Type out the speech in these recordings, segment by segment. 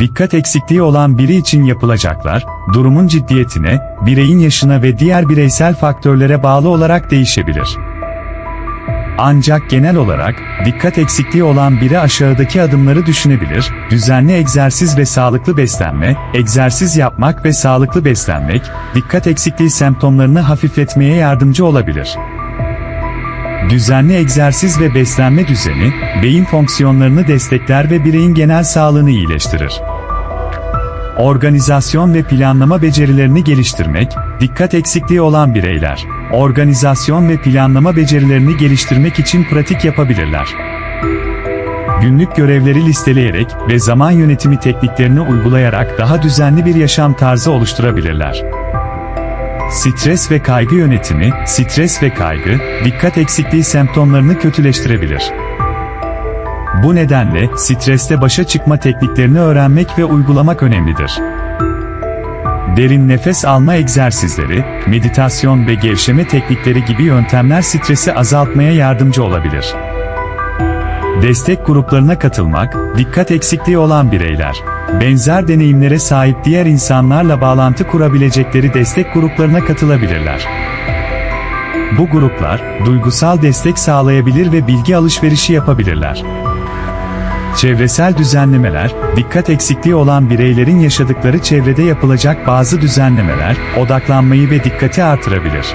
Dikkat eksikliği olan biri için yapılacaklar, durumun ciddiyetine, bireyin yaşına ve diğer bireysel faktörlere bağlı olarak değişebilir. Ancak genel olarak, dikkat eksikliği olan biri aşağıdaki adımları düşünebilir, düzenli egzersiz ve sağlıklı beslenme, egzersiz yapmak ve sağlıklı beslenmek, dikkat eksikliği semptomlarını hafifletmeye yardımcı olabilir. Düzenli egzersiz ve beslenme düzeni, beyin fonksiyonlarını destekler ve bireyin genel sağlığını iyileştirir. Organizasyon ve planlama becerilerini geliştirmek, dikkat eksikliği olan bireyler, organizasyon ve planlama becerilerini geliştirmek için pratik yapabilirler. Günlük görevleri listeleyerek ve zaman yönetimi tekniklerini uygulayarak daha düzenli bir yaşam tarzı oluşturabilirler. Stres ve kaygı yönetimi, stres ve kaygı, dikkat eksikliği semptomlarını kötüleştirebilir. Bu nedenle, stresle başa çıkma tekniklerini öğrenmek ve uygulamak önemlidir. Derin nefes alma egzersizleri, meditasyon ve gevşeme teknikleri gibi yöntemler stresi azaltmaya yardımcı olabilir. Destek gruplarına katılmak, dikkat eksikliği olan bireyler, benzer deneyimlere sahip diğer insanlarla bağlantı kurabilecekleri destek gruplarına katılabilirler. Bu gruplar, duygusal destek sağlayabilir ve bilgi alışverişi yapabilirler. Çevresel düzenlemeler, dikkat eksikliği olan bireylerin yaşadıkları çevrede yapılacak bazı düzenlemeler, odaklanmayı ve dikkati artırabilir.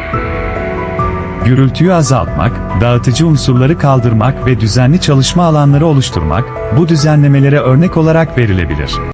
Gürültüyü azaltmak, dağıtıcı unsurları kaldırmak ve düzenli çalışma alanları oluşturmak, bu düzenlemelere örnek olarak verilebilir.